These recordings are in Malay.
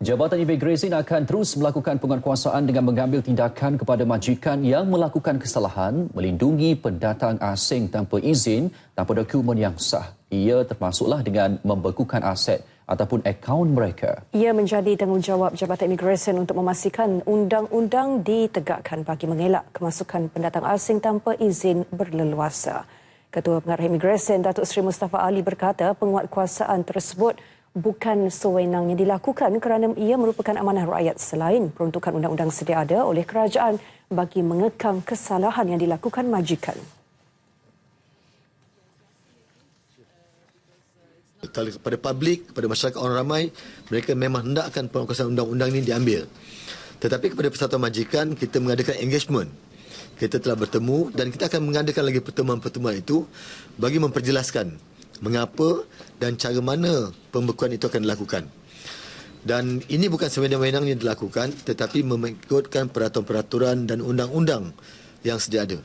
Jabatan Imigresen akan terus melakukan penguatkuasaan dengan mengambil tindakan kepada majikan yang melakukan kesalahan melindungi pendatang asing tanpa izin tanpa dokumen yang sah. Ia termasuklah dengan membekukan aset ataupun akaun mereka. Ia menjadi tanggungjawab Jabatan Imigresen untuk memastikan undang-undang ditegakkan bagi mengelak kemasukan pendatang asing tanpa izin berleluasa. Ketua Pengarah Imigresen Datuk Seri Mustafa Ali berkata penguatkuasaan tersebut bukan sewenang yang dilakukan kerana ia merupakan amanah rakyat selain peruntukan undang-undang sedia ada oleh kerajaan bagi mengekang kesalahan yang dilakukan majikan. Kepada publik, kepada masyarakat orang ramai, mereka memang hendakkan penguasaan undang-undang ini diambil. Tetapi kepada persatuan majikan, kita mengadakan engagement. Kita telah bertemu dan kita akan mengadakan lagi pertemuan-pertemuan itu bagi memperjelaskan mengapa dan cara mana pembekuan itu akan dilakukan. Dan ini bukan sewenang-wenangnya dilakukan tetapi mengikutkan peraturan-peraturan dan undang-undang yang sedia ada.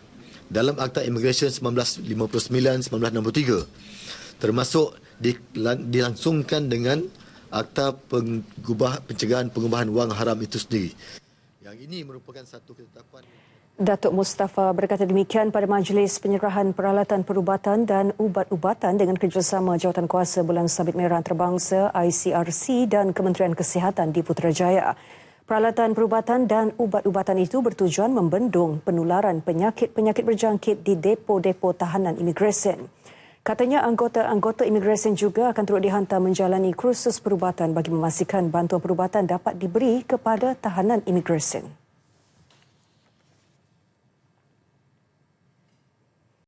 Dalam Akta Immigration 1959-1963 termasuk dilangsungkan dengan Akta Pengubah Pencegahan Pengubahan Wang Haram itu sendiri. Yang ini merupakan satu ketetapan Datuk Mustafa berkata demikian pada majlis penyerahan peralatan perubatan dan ubat-ubatan dengan kerjasama Jawatan Kuasa Bulan Sabit Merah Antarabangsa ICRC dan Kementerian Kesihatan di Putrajaya. Peralatan perubatan dan ubat-ubatan itu bertujuan membendung penularan penyakit-penyakit berjangkit di depo-depo tahanan imigresen. Katanya anggota-anggota imigresen juga akan turut dihantar menjalani kursus perubatan bagi memastikan bantuan perubatan dapat diberi kepada tahanan imigresen.